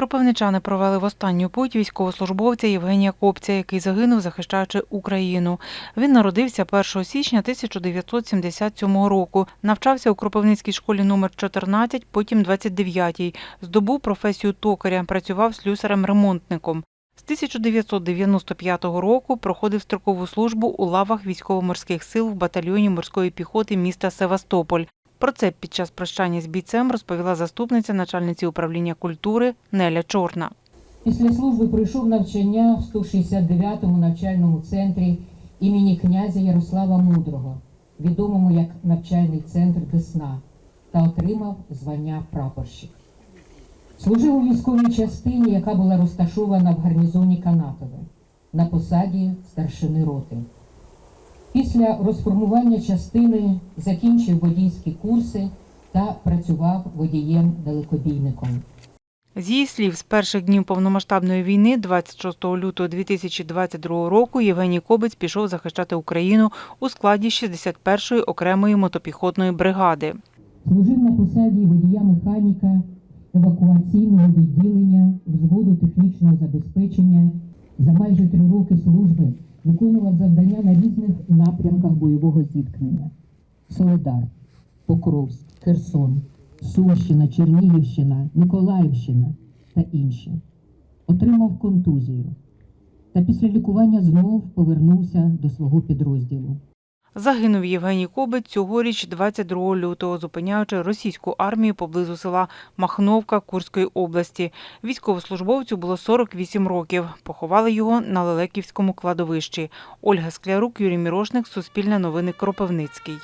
Кропивничани провели в останню путь військовослужбовця Євгенія Копця, який загинув, захищаючи Україну. Він народився 1 січня 1977 року. Навчався у Кропивницькій школі номер 14, потім 29-й. Здобув професію токаря, працював слюсарем-ремонтником. З 1995 року проходив строкову службу у лавах військово-морських сил в батальйоні морської піхоти міста Севастополь. Про це під час прощання з бійцем розповіла заступниця начальниці управління культури Неля Чорна. Після служби пройшов навчання в 169-му навчальному центрі імені князя Ярослава Мудрого, відомому як навчальний центр Десна, та отримав звання прапорщик. Служив у військовій частині, яка була розташована в гарнізоні Канатове на посаді старшини роти. Після розформування частини закінчив водійські курси та працював водієм-далекобійником. З її слів, з перших днів повномасштабної війни, 26 лютого 2022 року, Євгеній Кобець пішов захищати Україну у складі 61-ї окремої мотопіхотної бригади. Служив на посаді водія-механіка евакуаційного відділення взводу технічного забезпечення. За майже три роки служби виконував завдання на різних напрямках бойового зіткнення: Соледар, Покровськ, Херсон, Сумщина, Чернігівщина, Миколаївщина та інші. Отримав контузію. Та після лікування знов повернувся до свого підрозділу. Загинув Євгеній Кобець цьогоріч 22 лютого, зупиняючи російську армію поблизу села Махновка Курської області. Військовослужбовцю було 48 років. Поховали його на Лелеківському кладовищі. Ольга Склярук, Юрій Мірошник, Суспільне новини Кропивницький.